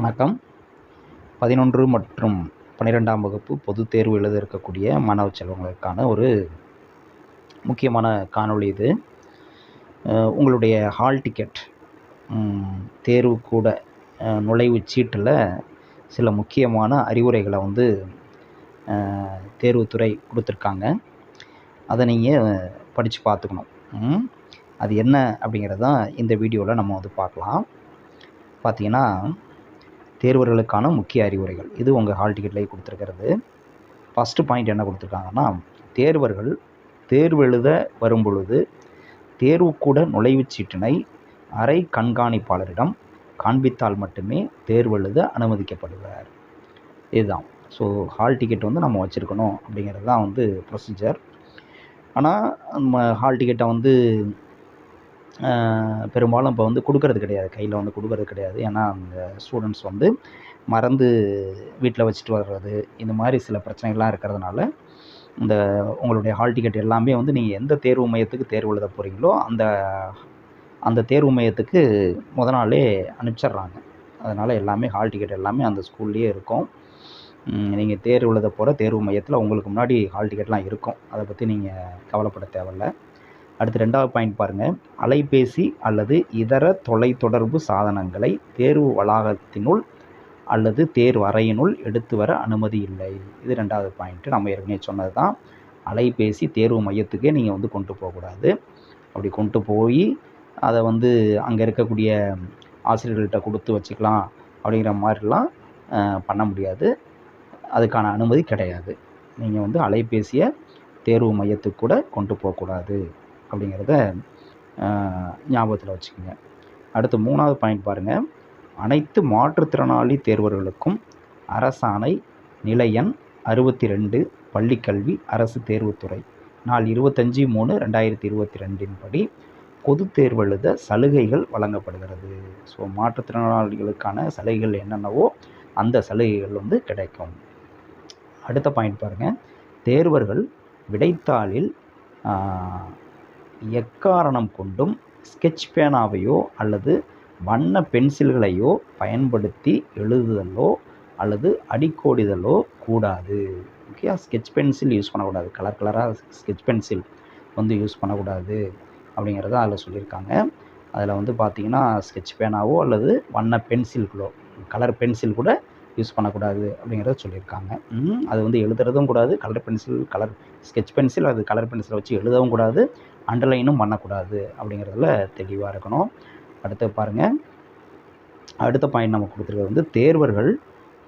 வணக்கம். பதினொன்று மற்றும் பன்னிரெண்டாம் வகுப்பு பொதுத் தேர்வு எழுத இருக்கக்கூடிய மாணவ செல்வங்களுக்கான ஒரு முக்கியமான காணொளி இது. உங்களுடைய ஹால் டிக்கெட் தேர்வு கூட நுழைவு சீட்டில் சில முக்கியமான அறிவுரைகளை வந்து தேர்வுத்துறை கொடுத்துருக்காங்க. அதை நீங்கள் படித்து பார்த்துக்கணும். அது என்ன அப்படிங்கிறது தான் இந்த வீடியோவில் நம்ம வந்து பார்க்கலாம். பார்த்தீங்கன்னா தேர்வர்களுக்கான முக்கிய அறிவுரைகள். இது உங்கள் ஹால் டிக்கெட்லேயே கொடுத்துருக்கிறது. ஃபஸ்ட்டு பாயிண்ட் என்ன கொடுத்துருக்காங்கன்னா தேர்வர்கள் தேர்வு எழுத வரும் பொழுது தேர்வுக்கூட நுழைவுச் சீட்டினை அறை கண்காணிப்பாளரிடம் காண்பித்தால் மட்டுமே தேர்வு எழுத அனுமதிக்கப்படுவார். இதுதான். ஸோ ஹால் டிக்கெட் வந்து நம்ம வச்சுருக்கணும் அப்படிங்கிறது தான் வந்து ப்ரொசீஜர் ஆனால் நம்ம ஹால் டிக்கெட்டை வந்து பெரும்பாலும் இப்போ வந்து கொடுக்கறது கிடையாது. கையில் வந்து கொடுக்கறது கிடையாது. ஏன்னா அந்த ஸ்டூடெண்ட்ஸ் வந்து மறந்து வீட்டில் வச்சுட்டு வர்றது இந்த மாதிரி சில பிரச்சனைகள்லாம் இருக்கிறதுனால இந்த உங்களுடைய ஹால் டிக்கெட் எல்லாமே வந்து நீங்கள் எந்த தேர்வு மையத்துக்கு தேர்வு எழுத போகிறீங்களோ அந்த அந்த தேர்வு மையத்துக்கு முத நாளே அனுப்பிச்சிடுறாங்க. அதனால் எல்லாமே ஹால் டிக்கெட் எல்லாமே அந்த ஸ்கூல்லேயே இருக்கும். நீங்கள் தேர்வு எழுத போகிற தேர்வு மையத்தில் உங்களுக்கு முன்னாடி ஹால் டிக்கெட்லாம் இருக்கும். அதை பற்றி நீங்கள் கவலைப்பட தேவையில்ல. அடுத்து ரெண்டாவது பாயிண்ட் பாருங்கள் அலைபேசி அல்லது இதர தொலைத்தொடர்பு சாதனங்களை தேர்வு வளாகத்தினுள் அல்லது தேர்வு அறையினுள் எடுத்து வர அனுமதி இல்லை. இது ரெண்டாவது பாயிண்ட்டு நம்ம ஏற்கனவே சொன்னது தான் அலைபேசி தேர்வு மையத்துக்கே நீங்கள் வந்து கொண்டு போகக்கூடாது. அப்படி கொண்டு போய் அதை வந்து அங்கே இருக்கக்கூடிய ஆசிரியர்கள்ட்ட கொடுத்து வச்சுக்கலாம் அப்படிங்கிற மாதிரிலாம் பண்ண முடியாது. அதுக்கான அனுமதி கிடையாது. நீங்கள் வந்து அலைபேசியை தேர்வு மையத்துக்கு கூட கொண்டு போகக்கூடாது. அப்படிங்கிறத ஞாபகத்தில் வச்சுக்கோங்க. அடுத்து மூணாவது பாயிண்ட் பாருங்கள் அனைத்து மாற்றுத்திறனாளி தேர்வர்களுக்கும் அரசாணை நிலையன் அறுபத்தி ரெண்டு பள்ளிக்கல்வி அரசு தேர்வுத்துறை. நாள் இருபத்தஞ்சி மூணு ரெண்டாயிரத்தி இருபத்தி ரெண்டின் படி பொது தேர்வெழுத சலுகைகள் வழங்கப்படுகிறது. ஸோ மாற்றுத்திறனாளிகளுக்கான சலுகைகள் என்னென்னவோ அந்த சலுகைகள் வந்து கிடைக்கும். அடுத்த பாயிண்ட் பாருங்கள் தேர்வர்கள் விடைத்தாளில் எக்காரணம் கொண்டும் ஸ்கெட்ச் பேனாவையோ அல்லது வண்ண பென்சில்களையோ பயன்படுத்தி எழுதுதலோ அல்லது அடிக்கோடிதலோ கூடாது. ஓகே ஸ்கெட்ச் பென்சில் யூஸ் பண்ணக்கூடாது. கலர் கலராக ஸ்கெட்ச் பென்சில் வந்து யூஸ் பண்ணக்கூடாது அப்படிங்கிறத அதில் சொல்லியிருக்காங்க. அதில் வந்து பார்த்திங்கன்னா ஸ்கெட்ச் பேனாவோ அல்லது வண்ண பென்சில்களோ கலர் பென்சில் கூட யூஸ் பண்ணக்கூடாது அப்படிங்கிறத சொல்லியிருக்காங்க. அது வந்து எழுதுறதும் கூடாது colour pencil colour sketch pencil அது கலர் பென்சிலை வச்சு எழுதவும் கூடாது அண்டர்லைனும் பண்ணக்கூடாது அப்படிங்கிறதுல தெளிவாக இருக்கணும். அடுத்து பாருங்கள் அடுத்த பாயிண்ட் நம்ம கொடுத்துருக்கிறது வந்து தேர்வர்கள்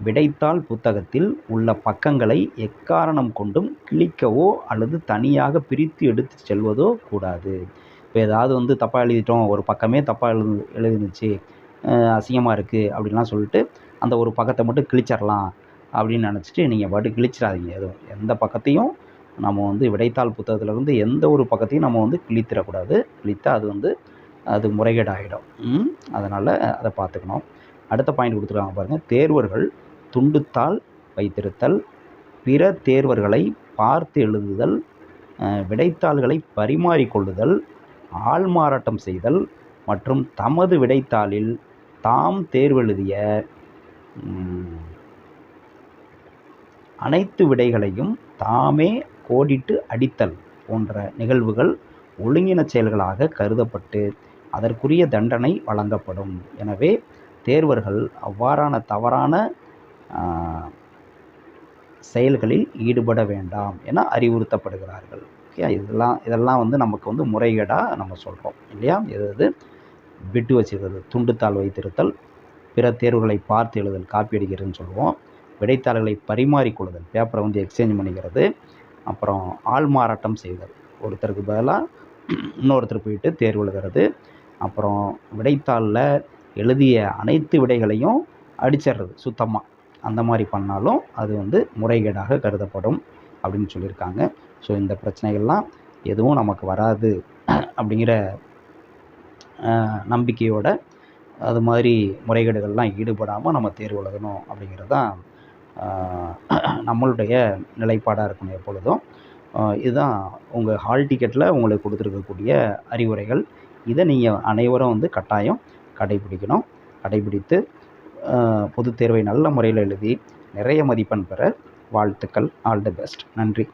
விடைத்தாள் புத்தகத்தில் உள்ள பக்கங்களை எக்காரணம் கொண்டும் கிழிக்கவோ அல்லது தனியாக பிரித்து எடுத்து செல்வதோ கூடாது. இப்போ ஏதாவது வந்து தப்பாக எழுதிட்டோம் ஒரு பக்கமே தப்பாக எழுது எழுதிருந்துச்சு அசிங்கமாக இருக்குது அப்படின்லாம் சொல்லிட்டு அந்த ஒரு பக்கத்தை மட்டும் கிழிச்சிடலாம் அப்படின்னு நினச்சிட்டு நீங்கள் பாட்டு கிழிச்சிடாதீங்க எதுவும் எந்த பக்கத்தையும் நம்ம வந்து விடைத்தாள் புத்தகத்துலேருந்து எந்த ஒரு பக்கத்தையும் நம்ம வந்து கிழித்திடக்கூடாது. கிழித்தா அது வந்து அது முறைகேடாகிடும் அதனால் அதை பார்த்துக்கணும். அடுத்த பாயிண்ட் கொடுத்துருக்காங்க பாருங்கள் தேர்வர்கள் துண்டுத்தாள் வைத்திருத்தல் பிற தேர்வர்களை பார்த்து எழுதுதல் விடைத்தாள்களை பரிமாறிக்கொள்ளுதல் ஆள்மாறாட்டம் செய்தல் மற்றும் தமது விடைத்தாளில் தாம் தேர்வெழுதிய அனைத்து விடைகளையும் தாமே கோடிட்டு அடித்தல் போன்ற நிகழ்வுகள் ஒழுங்கின செயல்களாக கருதப்பட்டு அதற்குரிய தண்டனை வழங்கப்படும். எனவே தேர்வர்கள் அவ்வாறான தவறான செயல்களில் ஈடுபட வேண்டாம் என அறிவுறுத்தப்படுகிறார்கள். ஓகே இதெல்லாம் இதெல்லாம் வந்து நமக்கு வந்து முறைகேடாக நம்ம சொல்கிறோம் இல்லையா? இது இது விட்டு வச்சிருக்கிறது துண்டுத்தாள் வைத்திருத்தல் பிற தேர்வுகளை பார்த்து எழுதல் காப்பி அடிக்கிறதுன்னு சொல்லுவோம். விடைத்தாள்களை பரிமாறிக்கொள்ளுதல் பேப்பரை வந்து எக்ஸ்சேஞ்ச் பண்ணிக்கிறது. அப்புறம் ஆள் மாறாட்டம் செய்தல் ஒருத்தருக்கு பதிலாக இன்னொருத்தர் போயிட்டு தேர்வு எழுதுறது. அப்புறம் விடைத்தாளில் எழுதிய அனைத்து விடைகளையும் அடிச்சிடுறது சுத்தமாக அந்த மாதிரி பண்ணாலும் அது வந்து முறைகேடாக கருதப்படும் அப்படின்னு சொல்லியிருக்காங்க. ஸோ இந்த பிரச்சனைகள்லாம் எதுவும் நமக்கு வராது அப்படிங்கிற நம்பிக்கையோடு நம்பிக்கையோட அது மாதிரி முறைகேடுகள்லாம் ஈடுபடாமல் நம்ம தேர்வு எழுதணும் அப்படிங்கிறது தான் நம்மளுடைய நிலைப்பாடாக இருக்கணும் எப்பொழுதும். இதுதான் உங்கள் ஹால் டிக்கெட்டில் உங்களுக்கு கொடுத்துருக்கக்கூடிய அறிவுரைகள். இதை நீங்கள் அனைவரும் வந்து கட்டாயம் கடைபிடிக்கணும். கடைபிடித்து பொதுத் தேர்வை நல்ல முறையில் எழுதி நிறைய மதிப்பெண் பெற வாழ்த்துக்கள். All the best. நன்றி.